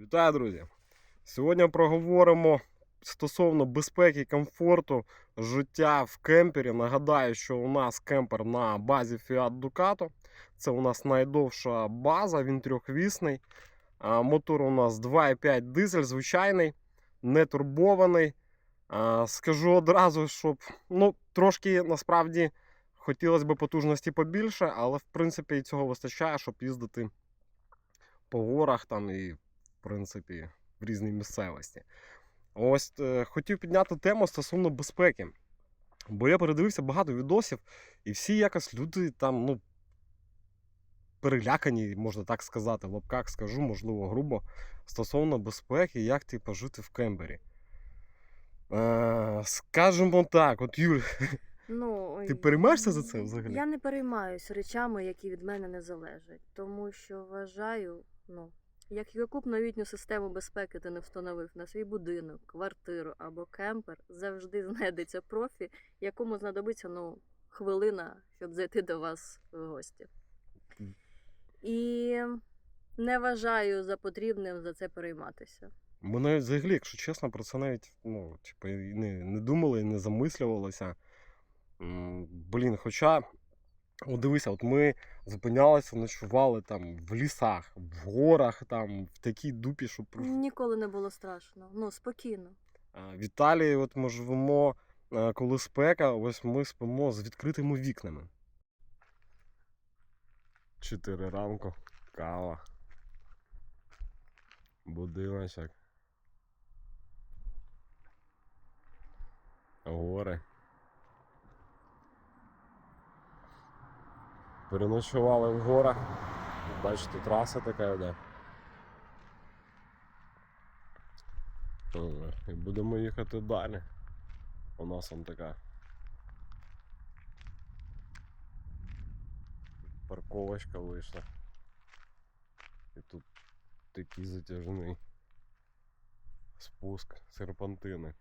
Вітаю, друзі! Сьогодні проговоримо стосовно безпеки комфорту життя в кемпері. Нагадаю, що у нас кемпер на базі Fiat Ducato. Це у нас найдовша база, він трьохвісний. Мотор у нас 2,5 дизель, звичайний, не турбований. Скажу одразу, щоб ну, трошки насправді хотілося б потужності побільше, але в принципі і цього вистачає, щоб їздити по горах там і, принципі, в різній місцевості. Ось е, хотів підняти тему стосовно безпеки. Бо я передивився багато відосів, і всі якось люди там, ну, перелякані, можна так сказати, в лапках скажу, можливо, грубо, стосовно безпеки, як типу, жити в Кембері. Е, скажімо так, от Юль, Ну, Ти переймаєшся за це взагалі? Я не переймаюсь речами, які від мене не залежать, тому що вважаю, ну, як яку б новітню систему безпеки ти не встановив на свій будинок, квартиру або кемпер, завжди знайдеться профі, якому знадобиться ну, хвилина, щоб зайти до вас в гості. І не вважаю за потрібним за це перейматися. Ми навіть взагалі, якщо чесно, про це навіть ну, типу, не, не думали, і не замислювалися. Блін, хоча, от дивися, от ми зупинялися, ночували там в лісах, в горах, там, в такій дупі, що просто. Ніколи не було страшно. Ну, спокійно. В Італії от ми живемо, е, коли спека, ось ми спимо з відкритими вікнами. Чотири ранку, кава. Будиночок. Гори. Переночували в горах. Бачите, траса така йде. І будемо їхати далі. У нас там така. Парковочка вийшла. І тут такий затяжний спуск серпантини.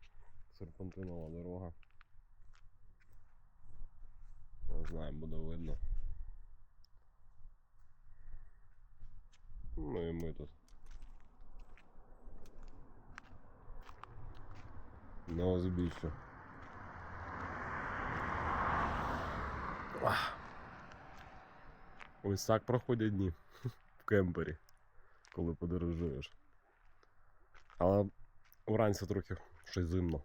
Серпантинова дорога. Не знаю, буде видно. Ну і ми тут. На узбіччя. Ось так проходять дні в кемпері, коли подорожуєш. Але вранці трохи щось зимно.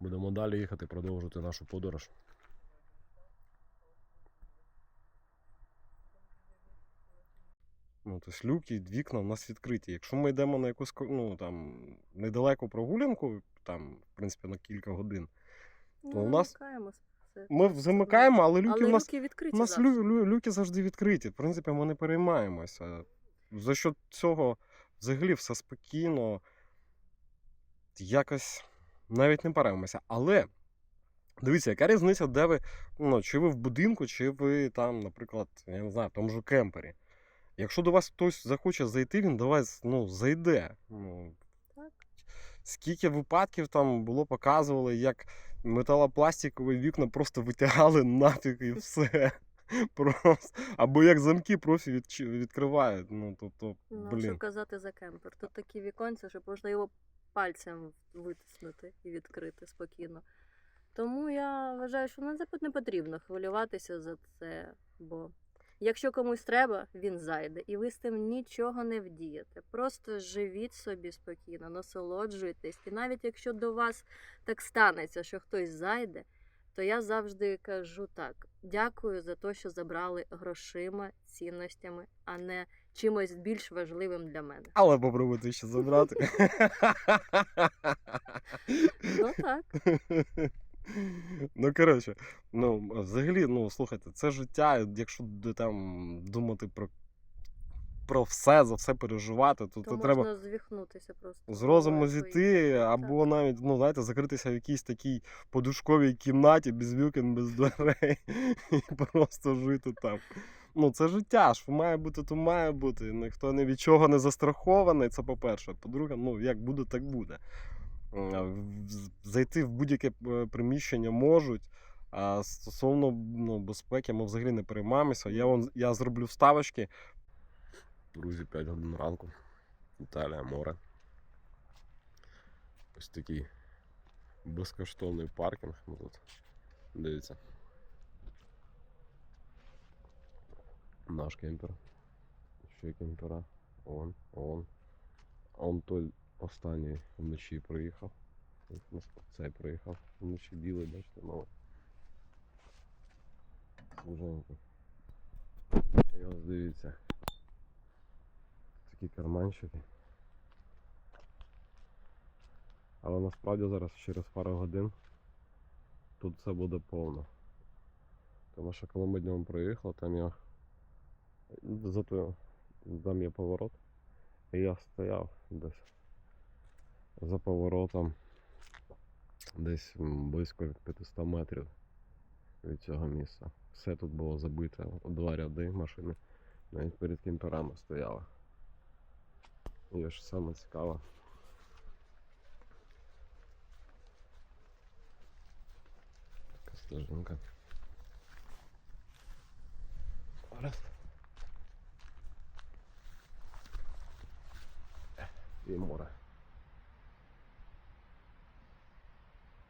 Будемо далі їхати, продовжувати нашу подорож. Ну, тобто люки, вікна в нас відкриті. Якщо ми йдемо на якусь ну, там, недалеку прогулянку, там, в принципі, на кілька годин, Ну, у нас- ми замикаємо, але люки Але в нас люки відкриті У нас лю, лю, люки завжди відкриті. В принципі, ми не переймаємося. За що цього взагалі все спокійно. Якось навіть не параємося. Але дивіться, яка різниця, де ви, ну, чи ви в будинку, чи ви там, наприклад, я не знаю, в тому ж кемпері. Якщо до вас хтось захоче зайти, він до вас ну, зайде. Ну, Так. Скільки випадків там було показували, як металопластикові вікна просто витягали нафіг і все. Просто. Або як замки профі відчи- відкривають. Ну, тобто, Ну, що казати за кемпер? Тут такі віконця, що можна його пальцем витиснути і відкрити спокійно. Тому я вважаю, що не потрібно хвилюватися за це, бо якщо комусь треба, він зайде, і ви з тим нічого не вдієте. Просто живіть собі спокійно, насолоджуйтесь. І навіть якщо до вас так станеться, що хтось зайде, то я завжди кажу так: дякую за те, що забрали грошима, цінностями, а не чимось більш важливим для мене. Але попробуйте ще забрати. Ну так. Ну, коротше, ну, взагалі, ну, слухайте, це життя, якщо там думати про, про все, за все переживати, то, То то можна треба звіхнутися просто. з розуму зійти, або навіть, ну, знаєте, закритися в якійсь такій подушковій кімнаті без вікон, без дверей, і просто жити там. Ну, це життя, що має бути, то має бути. Ніхто ні від чого не застрахований, це по-перше. По-друге, ну, як буде, так буде. Зайти в будь-яке е, приміщення можуть. А стосовно ну, безпеки, ми взагалі не переймаємося. Я, вон, я зроблю вставочки. Друзі, 5 годин ранку. Італія, море. Ось такий безкоштовний паркінг. Ну, тут. Дивіться. Наш кемпер. Ще кемпера. Он, он. Он той останній вночі приїхав. Цей приїхав. Вночі білий, бачите, новий. Свіженький. І ось дивіться. Такі карманчики. Але насправді зараз через пару годин тут все буде повно. Тому що коли ми днем приїхали, там я зато там є поворот. І я стояв десь за поворотом десь близько 500 метрів від цього місця. Все тут було забите, два ряди машини, навіть перед кемперами стояли. І що саме цікаве. Така стежинка. Раз. І море.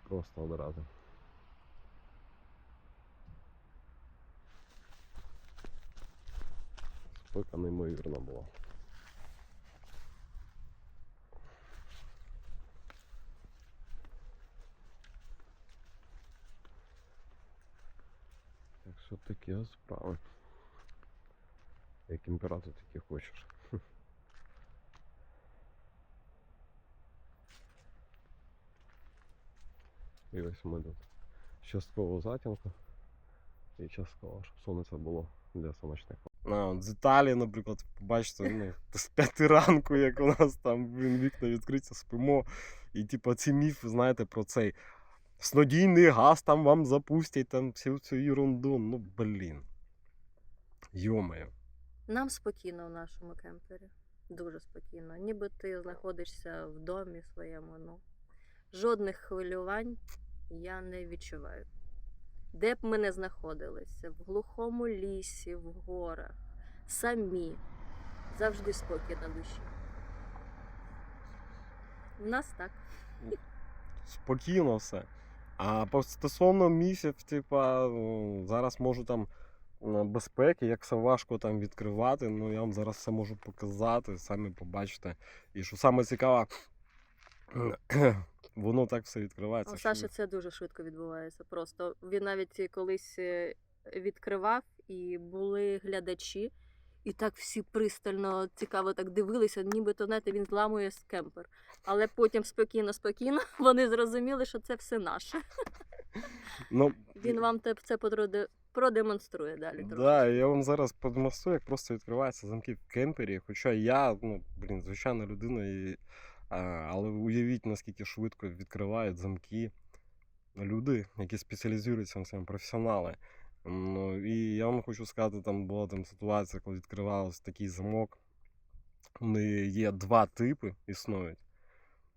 Просто одразу. Спека неймовірна була. Так що такі ось справи. Як імператор такі хочеш. І ось ми тут частково затінку і частково, щоб сонце було для сонячних. А, от з Італії, наприклад, побачите, ну, з п'яти ранку, як у нас там блін, вікна відкриті, спимо. І типу ці міфи, знаєте, про цей снодійний газ там вам запустять, там всю цю ерунду. Ну, блін. Йомаю. Нам спокійно в нашому кемпері. Дуже спокійно. Ніби ти знаходишся в домі своєму. Ну. Жодних хвилювань я не відчуваю. Де б ми не знаходилися, в глухому лісі, в горах, самі, завжди спокій на душі. У нас так. спокійно все. А стосовно місяців, типа, ну, зараз можу там безпеки, як все важко там відкривати. Ну я вам зараз все можу показати, самі побачите. І що саме цікаве, воно так все відкривається. У Саші це дуже швидко відбувається. Просто він навіть колись е, відкривав, і були глядачі, і так всі пристально цікаво так дивилися, нібито знаєте, він зламує з кемпер. Але потім спокійно, спокійно вони зрозуміли, що це все наше. Ну, Він вам це продемонструє далі. Да, я вам зараз продемонструю, як просто відкриваються замки в кемпері. Хоча я, ну, блін, звичайна людина, і, але уявіть, наскільки швидко відкривають замки люди, які спеціалізуються на цьому, професіонали. Ну, і я вам хочу сказати, там була там ситуація, коли відкривався такий замок. Вони є два типи існують.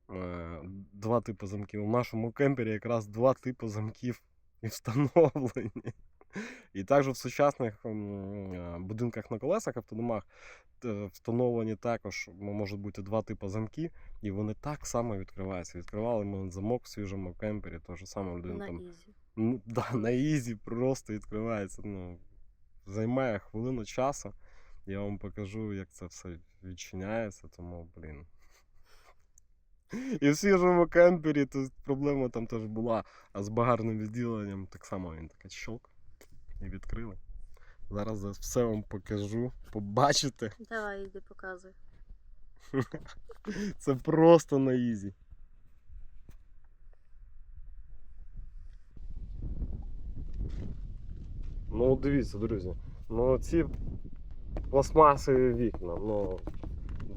Е, Два типи замків. У нашому кемпері якраз два типи замків і встановлені. І також в сучасних будинках на колесах, автодомах, е, встановлені також можуть бути два типи замків, і вони так само відкриваються. Відкривали ми замок в свіжому кемпері, то ж саме людина На там ізі. ну, да, на ізі просто відкривається. Ну, займає хвилину часу. Я вам покажу, як це все відчиняється, тому, блін. І в свіжому кемпері тут проблема там теж була а з багарним відділенням. Так само він таке щелк і відкрили. Зараз я все вам покажу, побачите. Давай, йди показуй. Це просто на ізі. Ну, дивіться, друзі. Ну, ці пластмасові вікна. Ну,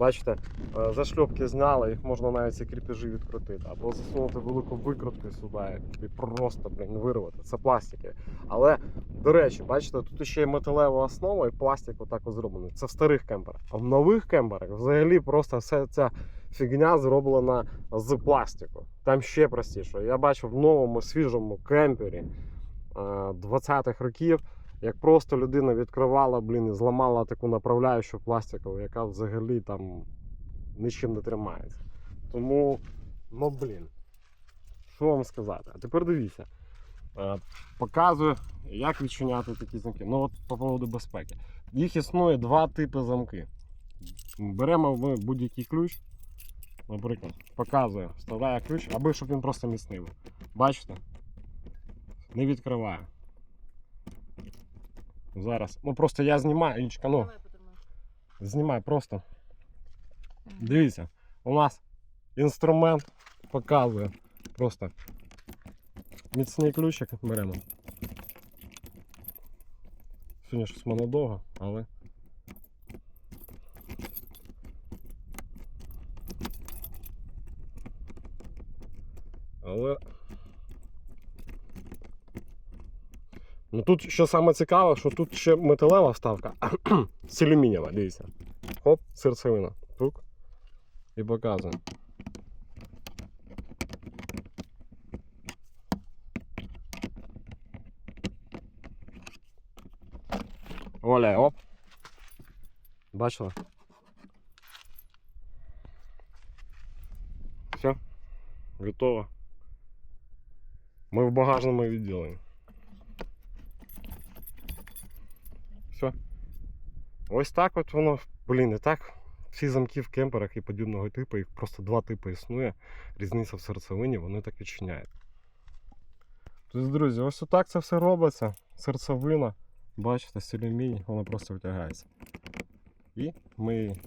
бачите, е, зашльопки зняли, їх можна навіть ці кріпежі відкрутити. Або засунути велику викрутку сюди і просто, блін, вирвати. Це пластики. Але, до речі, бачите, тут ще є металева основа і пластик отак зроблений. Це в старих кемперах. А в нових кемперах взагалі просто вся ця фігня зроблена з пластику. Там ще простіше. Я бачу в новому свіжому кемпері е, 20-х років, як просто людина відкривала, блін, і зламала таку направляючу пластикову, яка взагалі там нічим не тримається. Тому, ну блін, що вам сказати? А тепер дивіться. Е, Показую, як відчиняти такі замки. Ну от по поводу безпеки. Їх існує два типи замки. Беремо ми будь-який ключ. Наприклад, показує, вставляє ключ, аби щоб він просто міцний. Бачите? Не відкриває. Зараз. Ну просто я знімаю, Ілічка, ну, знімай просто. Дивіться, у нас інструмент показує. Просто міцний ключик беремо. Сьогодні щось воно довго, але. Але. Ну тут що саме цікаве, що тут ще металева вставка, з дивіться. Хоп, серцевина. Тук. І показує. Оля, оп. Бачила? Все. Готово. Ми в багажному відділенні. Все. Ось так от воно, блін, і так. Всі замки в кемперах і подібного типу, їх просто два типи існує. Різниця в серцевині, вони так відчиняють. Тобто, друзі, ось отак це все робиться. Серцевина. Бачите, з алюміній, воно просто витягається. І ми її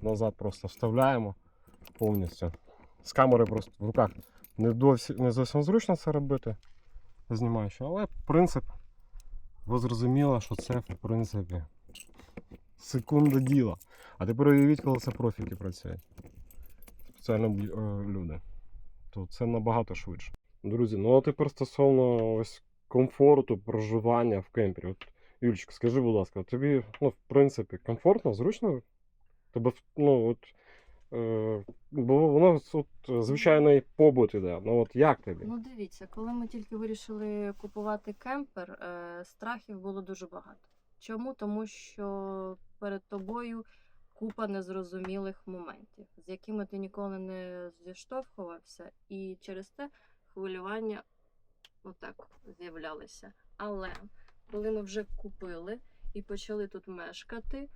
назад просто вставляємо повністю. З камери просто в руках не, досі, не зовсім зручно це робити, знімаючи, але принцип, ви зрозуміли, що це в принципі секунда діла. А тепер уявіть, коли це профіки працюють. Спеціально е, люди. То це набагато швидше. Друзі, ну а тепер стосовно ось комфорту проживання в кемпері. От, Юлічка, скажи, будь ласка, тобі, ну, в принципі, комфортно, зручно? Тебе, ну, от, е, бо воно тут звичайний побут іде. Ну от як тобі? Ну, дивіться, коли ми тільки вирішили купувати кемпер, е, страхів було дуже багато. Чому? Тому що перед тобою купа незрозумілих моментів, з якими ти ніколи не зіштовхувався, і через те хвилювання отак з'являлися. Але коли ми вже купили і почали тут мешкати,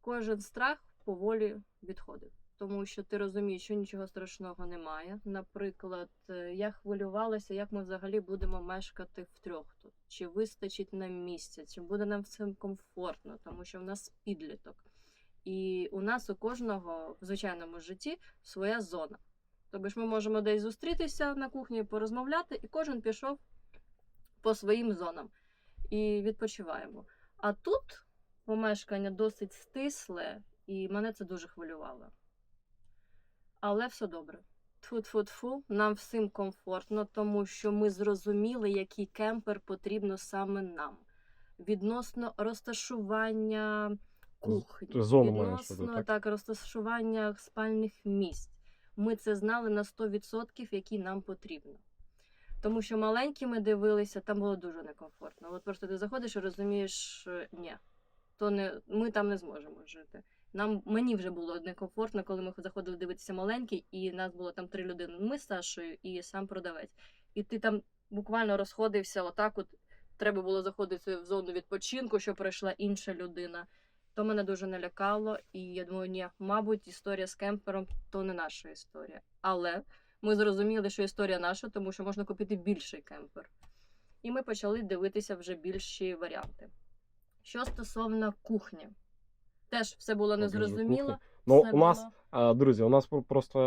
кожен страх поволі відходив. Тому що ти розумієш, що нічого страшного немає. Наприклад, е, я хвилювалася, як ми взагалі будемо мешкати втрьох тут. Чи вистачить нам місця, чи буде нам всім комфортно, тому що в нас підліток. І у нас у кожного в звичайному житті своя зона. Тобто ж ми можемо десь зустрітися на кухні, порозмовляти, і кожен пішов по своїм зонам і відпочиваємо. А тут помешкання досить стисле, і мене це дуже хвилювало. Але все добре. Тфу-тфу-тфу, нам всім комфортно, тому що ми зрозуміли, який кемпер потрібно саме нам. Відносно розташування кухні, зону відносно так? так, розташування спальних місць. Ми це знали на 100%, які нам потрібно. Тому що маленькі ми дивилися, там було дуже некомфортно. От просто ти заходиш і розумієш, ні, то не, ми там не зможемо жити. Нам мені вже було некомфортно, коли ми заходили дивитися маленький, і нас було там три людини. Ми з Сашою і сам продавець. І ти там буквально розходився, отак. От треба було заходити в зону відпочинку, що прийшла інша людина. То мене дуже налякало, і я думаю, ні, мабуть, історія з кемпером то не наша історія. Але ми зрозуміли, що історія наша, тому що можна купити більший кемпер. І ми почали дивитися вже більші варіанти. Що стосовно кухні, теж все було незрозуміло. Ну, все у нас, було- друзі, у нас просто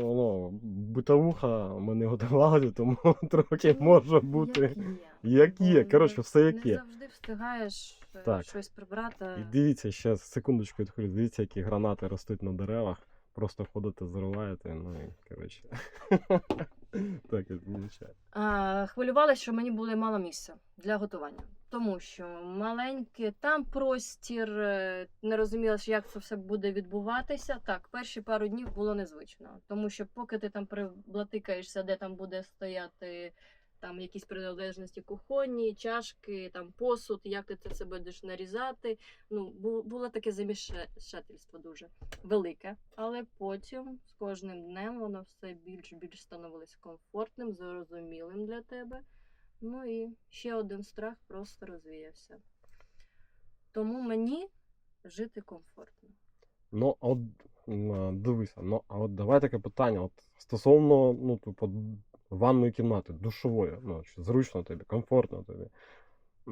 ну, битовуха ми не готували, тому трохи може бути. Як є. Як є, коротше, все як Не є. завжди встигаєш е, Так. щось прибрати. І дивіться, ще секундочку відходить, дивіться, які гранати ростуть на деревах. Просто ходите, зриваєте, ну і коротше. Так як виходить. Хвилювалася, що мені буде мало місця для готування. Тому що маленьке там простір, е, не розуміла, як це все буде відбуватися. Так, перші пару днів було незвично, тому що поки ти там приблатикаєшся, де там буде стояти там якісь приналежності кухонні, чашки, там посуд, як ти це будеш нарізати. Ну, було таке замішательство дуже велике. Але потім з кожним днем воно все більш більш становилось комфортним, зрозумілим для тебе. Ну і ще один страх просто розвіявся. Тому мені жити комфортно. Ну, а от дивися, ну а от давай таке питання. От стосовно, ну, типу, ванної кімнати, душової, ну, зручно тобі, комфортно тобі.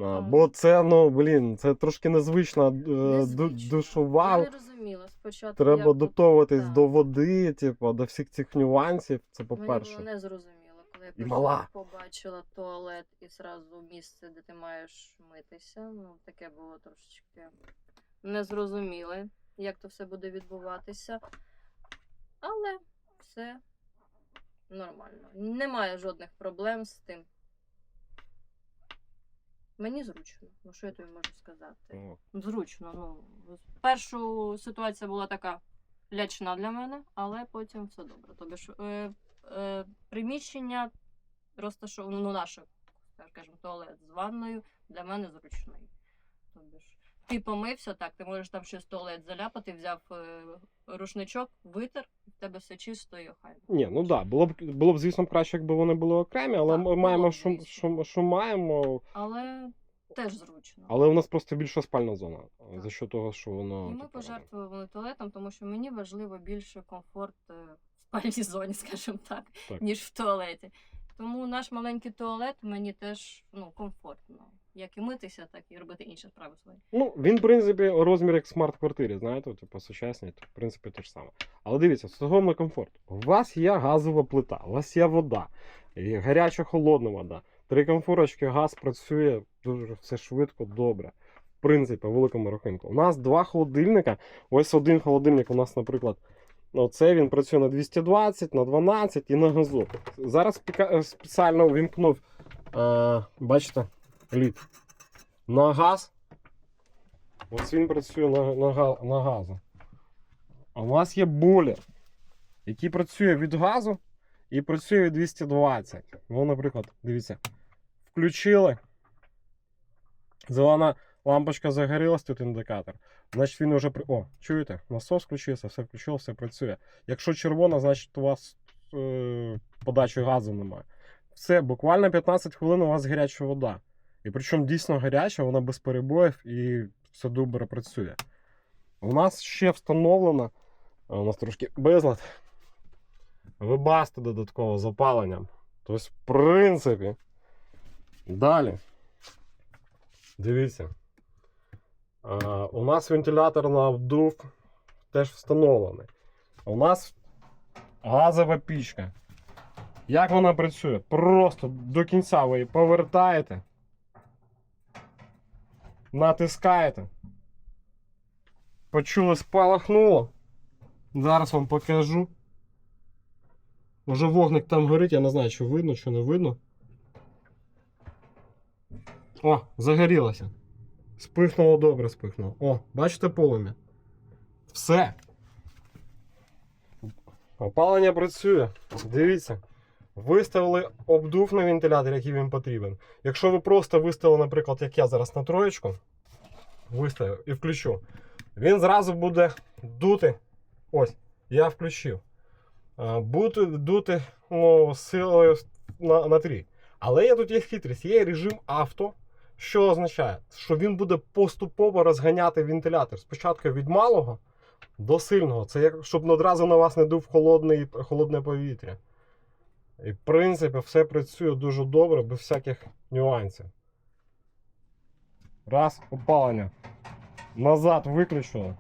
А, бо це, ну, блін, це трошки незвична е, Незвично. душова. Я не розуміла спочатку. Треба тут- до води, типу, до всіх цих нюансів. Це по-перше. було незрозуміло, коли я мала. побачила туалет і зразу місце, де ти маєш митися. Ну, таке було трошечки незрозуміле, як то все буде відбуватися. Але все нормально. Немає жодних проблем з тим. Мені зручно. Ну, що я тобі можу сказати? О, Зручно. Ну, першу ситуація була така лячна для мене, але потім все добре. Тобі ж е, е, приміщення розташоване, ну, наше, скажімо, туалет з ванною для мене зручний. Тобі ж ти помився, так, ти можеш там щось туалет заляпати, взяв е, рушничок, витер, в тебе все чисто і охайно. Ні, ну так, да, було б було б, звісно, краще, якби вони були окремі, але Так, ми маємо, що, що, що маємо. Але теж зручно. Але у нас просто більша спальна зона. Так. За що того, що воно. І ми типу, пожертвували туалетом, тому що мені важливо більше комфорт е, в спальній зоні, скажімо так, Так. ніж в туалеті. Тому наш маленький туалет мені теж ну, комфортно. Як і митися, так і робити інші справи свої. Ну, він, в принципі, розмір як смарт-квартирі, знаєте, типу сучасні, то, в принципі, те ж саме. Але дивіться, стосовно комфорту. У вас є газова плита, у вас є вода, гаряча холодна вода. Три комфорочки, газ працює дуже все швидко, добре. В принципі, по великому рахунку. У нас два холодильника. Ось один холодильник у нас, наприклад, ну, це він працює на 220, на 12 і на газу. Зараз спеціально увімкнув, е, бачите, лід на газ. Ось він працює на, на, на газу. А у нас є бойлер, який працює від газу і працює від 220. Ну, наприклад, дивіться, включили. Зелена лампочка загорілась, тут індикатор. Значить він вже. О, чуєте? Насос включився, все включило, все працює. Якщо червона, значить у вас е, подачі газу немає. Все, буквально 15 хвилин у вас гаряча вода. І причому дійсно гаряча, вона без перебоїв і все добре працює. У нас ще встановлено, у нас трошки безлад, вибасти додатково з опаленням. Тобто, в принципі, далі. Дивіться. А, у нас вентилятор на обдув теж встановлений. У нас газова пічка. Як вона працює? Просто до кінця ви її повертаєте натискаєте. Почули, спалахнуло. Зараз вам покажу. Уже вогник там горить, я не знаю, що видно, що не видно. О, загорілося. Спихнуло добре, спихнуло. О, бачите полум'я? Все. Опалення працює. Дивіться. Виставили обдув на вентилятор, який він потрібен. Якщо ви просто виставили, наприклад, як я зараз на троєчку, виставив і включу, він зразу буде дути. Ось, я включив. Буде дути ну, силою на, на 3. Але є тут є хитрість, є режим авто, що означає, що він буде поступово розганяти вентилятор. Спочатку від малого до сильного. Це як, щоб одразу на вас не дув холодне повітря. І, в принципі, все працює дуже добре, без всяких нюансів. Раз, опалення. Назад виключили.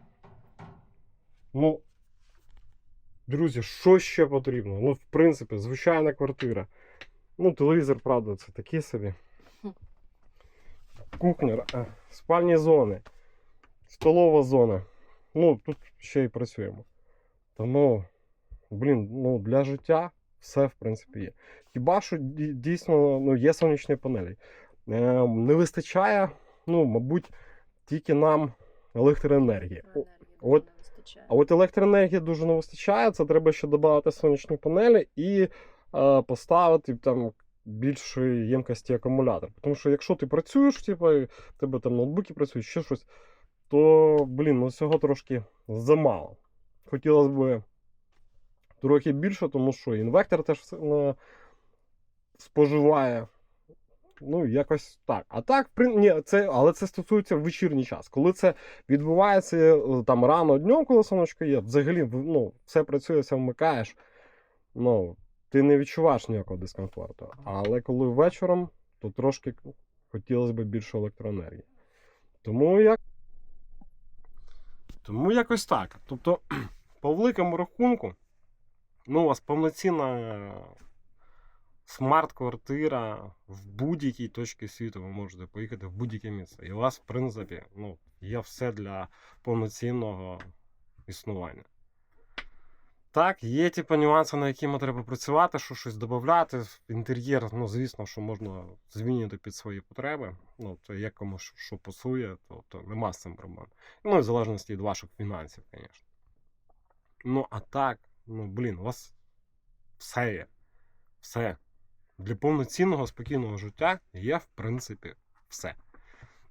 Ну, друзі, що ще потрібно? Ну, в принципі, звичайна квартира. Ну, телевізор, правда, це такі собі. Кухня, е, спальні зони, столова зона. Ну, тут ще й працюємо. Тому, блін, ну, для життя все, в принципі, є. Хіба що дійсно ну, є сонячні панелі. Е, не вистачає, ну, мабуть, тільки нам електроенергії. От-. А от електроенергії дуже не вистачає. Це треба ще додати сонячні панелі і е, поставити там більшої ємкості акумулятор. Тому що якщо ти працюєш, типу, в тебе там ноутбуки працюють, ще щось, то, блін, ну цього трошки замало. Хотілося б трохи більше, тому що інвектор теж споживає. Ну, якось так. А так. Ні, це, але це стосується в вечірній час. Коли це відбувається е, там рано днем, коли сонечко є, взагалі ну, все працює, все вмикаєш. Ну, ти не відчуваєш ніякого дискомфорту. Але коли вечором, то трошки хотілося б більше електроенергії. Тому як. Тому якось так. Тобто, по великому рахунку, ну, у вас повноцінна смарт-квартира в будь-якій точці світу ви можете поїхати в будь-яке місце. І у вас, в принципі, ну, є все для повноцінного існування. Так, є типу, нюанси, на якими треба працювати, що щось додати. Інтер'єр, ну, звісно, що можна змінювати під свої потреби. Ну, то як кому що, пасує, то, то нема з цим проблем. Ну, і в залежності від ваших фінансів, звісно. Ну, а так, ну, блін, у вас все є. Все. Для повноцінного спокійного життя є, в принципі, все.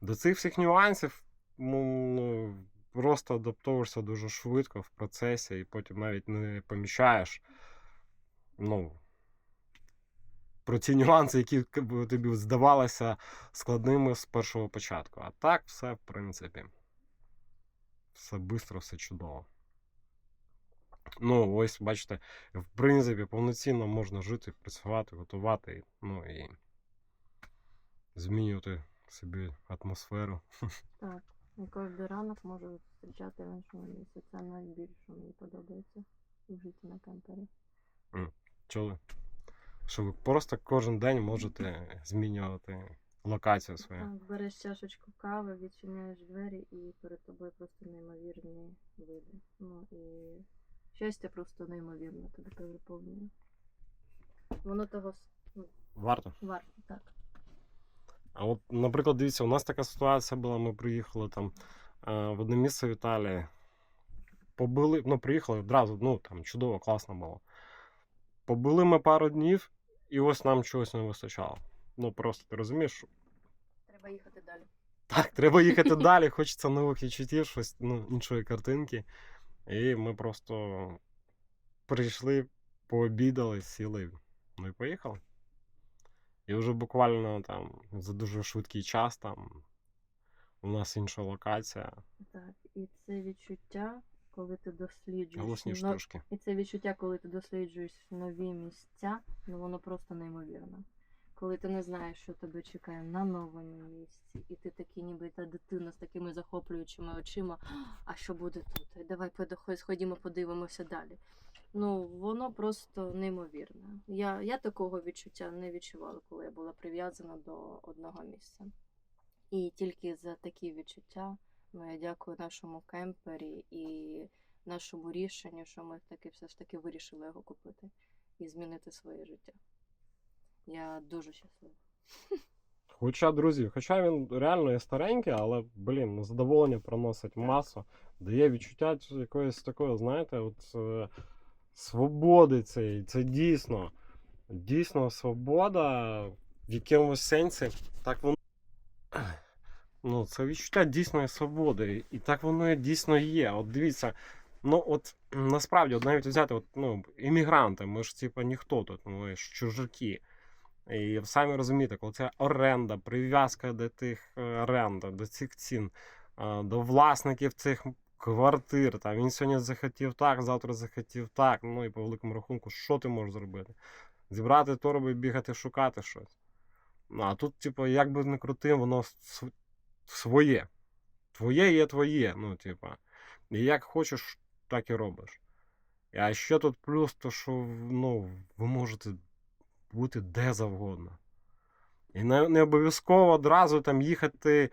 До цих всіх нюансів ну, просто адаптовуєшся дуже швидко в процесі і потім навіть не помічаєш ну, про ці нюанси, які тобі здавалися складними з першого початку. А так, все, в принципі, все швидко, все чудово. Ну, ось, бачите, в принципі, повноцінно можна жити, працювати, готувати, ну і змінювати собі атмосферу. Так. І кожен ранок можу зустрічати в іншому місці. Це найбільше мені подобається в житті на кемпері. Чули? Що ви просто кожен день можете змінювати локацію свою. Так, береш чашечку кави, відчиняєш двері і перед тобою просто неймовірні види. Ну і щастя просто неймовірно тебе переповнює. Воно того ну, Варто. варто, так. А от, наприклад, дивіться, у нас така ситуація була, ми приїхали там е, в одне місце в Італії. Побили, ну, приїхали одразу, ну там чудово, класно було. Побули ми пару днів, і ось нам чогось не вистачало. Ну просто ти розумієш, Треба їхати далі. Так, треба їхати далі, хочеться нових відчуттів, щось ну, іншої картинки. І ми просто прийшли, пообідали, сіли, ну і поїхали. І вже буквально там за дуже швидкий час там у нас інша локація. Так, і це відчуття, коли ти досліджуєш. Голосніше но- трошки. І це відчуття, коли ти досліджуєш нові місця, ну воно просто неймовірне. Коли ти не знаєш, що тебе чекає на новому місці, і ти такий, ніби та дитина з такими захоплюючими очима. А що буде тут? Давай сходімо, подивимося далі. Ну, воно просто неймовірне. Я, я такого відчуття не відчувала, коли я була прив'язана до одного місця. І тільки за такі відчуття ну, я дякую нашому кемпері і нашому рішенню, що ми таки все ж таки вирішили його купити і змінити своє життя. Я дуже щаслива. Хоча, друзі, хоча він реально є старенький, але, блін, ну, задоволення приносить масу, дає відчуття якоїсь такої, знаєте, от е, свободи цієї. Це дійсно, дійсно свобода в якомусь сенсі. Так воно. Ну, це відчуття дійсної свободи. І так воно і дійсно є. От дивіться, ну от насправді, от навіть взяти, от, ну, іммігранти, ми ж типа ніхто тут, ми ж чужаки. І самі розумієте, коли це оренда, прив'язка до тих е, оренда, до цих цін, е, до власників цих квартир. Там він сьогодні захотів так, завтра захотів так. Ну і по великому рахунку, що ти можеш зробити? Зібрати торби бігати шукати щось. Ну, а тут, типу, як би не крути, воно своє. Твоє є твоє. Ну, типа. І як хочеш, так і робиш. А ще тут плюс, то що ну, ви можете бути де завгодно. І не, не обов'язково одразу там їхати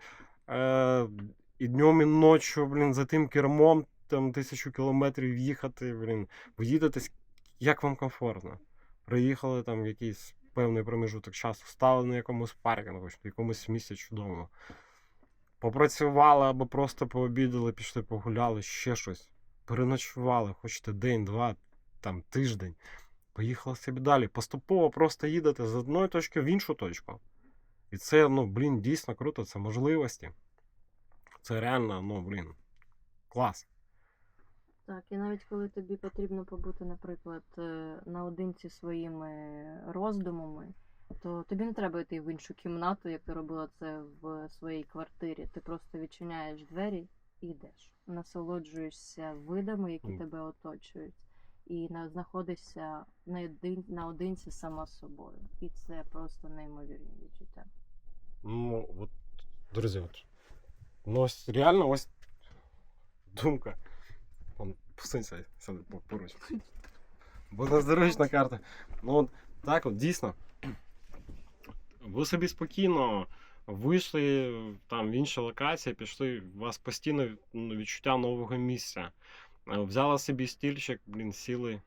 е, і днем, і ночі, блін, за тим кермом, там тисячу кілометрів їхати, блін. Ви як вам комфортно. Приїхали там в якийсь певний проміжуток часу, стали на якомусь паркінгу, в якомусь місці чудовому. Попрацювали або просто пообідали, пішли погуляли, ще щось. Переночували, хочете день, два, там тиждень. Поїхали собі далі. Поступово просто їдете з одної точки в іншу точку. І це, ну, блін, дійсно круто, це можливості. Це реально, ну, блін, клас. Так, і навіть коли тобі потрібно побути, наприклад, е, наодинці своїми роздумами, то тобі не треба йти в іншу кімнату, як ти робила це в своїй квартирі. Ти просто відчиняєш двері і йдеш. Насолоджуєшся видами, які тебе оточують, і знаходишся наодинці сама собою. І це просто неймовірні відчуття. Ну, от, друзі, от. Ну, ось реально ось думка. Он посунься по- поруч. Багаторічна карта. Ну, от, так, от дійсно. Ви собі спокійно вийшли там в інші локації, пішли, у вас постійно ну, відчуття нового місця. Е, Взяли собі стільчик, блін, сіли,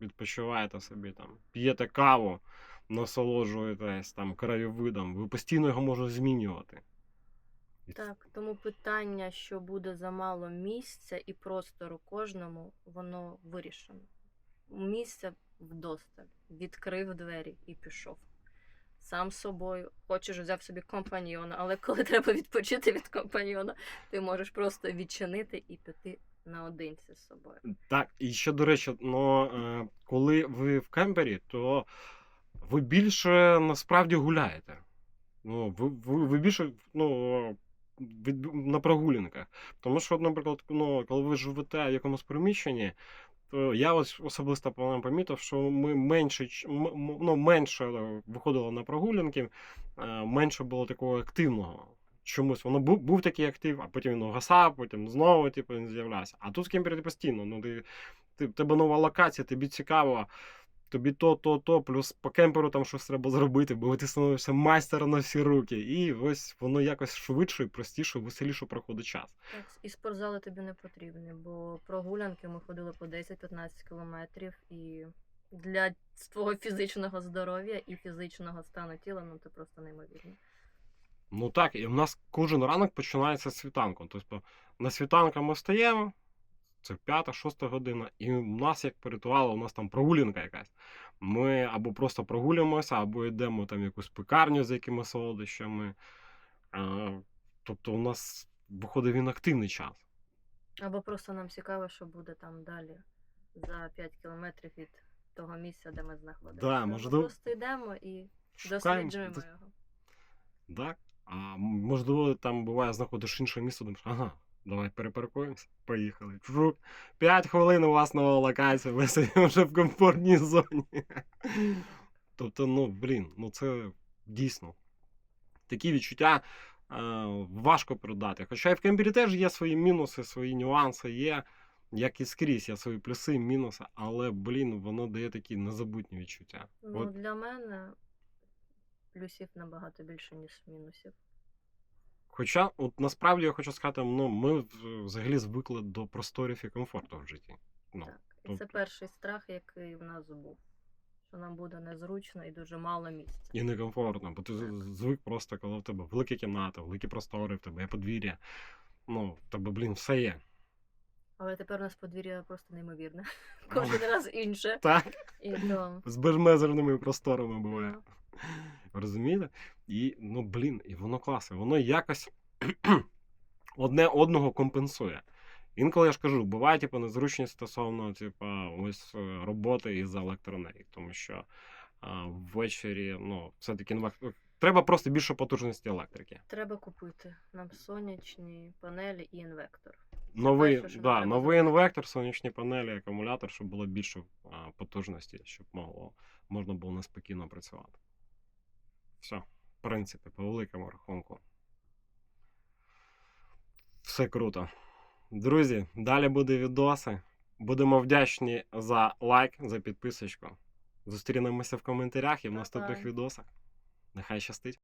відпочиваєте собі там, п'єте каву, насолоджуєтесь там краєвидом, ви постійно його можете змінювати. Так, тому питання, що буде замало місця і простору кожному, воно вирішено. Місця вдосталь. Відкрив двері і пішов. Сам собою. Хочеш, взяв собі компаньйона, але коли треба відпочити від компаньйона, ти можеш просто відчинити і піти наодинці з собою. Так, і ще, до речі, ну, е, коли ви в кемпері, то ви більше насправді гуляєте. Ну, ви, ви, ви більше ну, від, на прогулянках. Тому що, наприклад, ну, коли ви живете в якомусь приміщенні, то я ось особисто помітив, що ми менше, ну, менше виходили на прогулянки, е, менше було такого активного. Чомусь воно був, був такий актив, а потім він угасав, потім знову типу, він з'являвся. А тут в кемпері ти постійно. Ну, ти, ти, тебе нова локація, тобі цікаво, тобі то, то, то, плюс по кемперу там щось треба зробити, бо ти становишся майстером на всі руки. І ось воно якось швидше, простіше, веселіше проходить час. Так, і спортзали тобі не потрібні, бо прогулянки ми ходили по 10-15 кілометрів, і для твого фізичного здоров'я і фізичного стану тіла, ну це просто неймовірно. Ну так, і в нас кожен ранок починається з світанку. Тобто на світанку ми встаємо, це п'ята, шоста година, і у нас, як по ритуалу, у нас там прогулянка якась. Ми або просто прогулюємося, або йдемо там в якусь пекарню з якимись солодощами. Тобто у нас виходить він активний час. Або просто нам цікаво, що буде там далі за 5 кілометрів від того місця, де ми знаходимося. Да, Ми можливо, просто йдемо і Шукаємо. досліджуємо його. Так. А можливо, там буває, знаходиш інше місце, думаєш, ага, давай перепаркуємося, поїхали. Чук. П'ять хвилин у вас нова локація, ви собі вже в комфортній зоні. Тобто, ну, блін, ну це дійсно. Такі відчуття е, важко передати. Хоча і в кемпері теж є свої мінуси, свої нюанси, є, як і скрізь, є свої плюси, мінуси, але, блін, воно дає такі незабутні відчуття. Ну, От для мене плюсів набагато більше, ніж мінусів. Хоча, от насправді я хочу сказати, ну, ми взагалі звикли до просторів і комфорту в житті. Ну, Так. І це перший страх, який в нас був. Що нам буде незручно і дуже мало місця. і некомфортно, бо ти з- звик просто, коли в тебе велика кімната, великі простори, в тебе є подвір'я. Ну, в тебе, блін, все є. Але тепер у нас подвір'я просто неймовірне. Кожен раз інше. Так, І то, з безмезерними просторами буває. Розумієте? І, ну, блін, і воно класне. Воно якось одне одного компенсує. Інколи я ж кажу, буває типу, незручність стосовно типу, ось е, роботи із електроенергії, тому що а, ввечері, ну, все-таки треба просто більше потужності електрики. треба купити нам сонячні панелі і інвектор. Новий, перше, да, новий інвектор, сонячні панелі, акумулятор, щоб було більше а, потужності, щоб могло, можна було неспокійно працювати. Все, в принципі, по великому рахунку. Все круто. Друзі, далі буде відоси. Будемо вдячні за лайк, за підписочку. Зустрінемося в коментарях і в наступних відосах. Нехай щастить.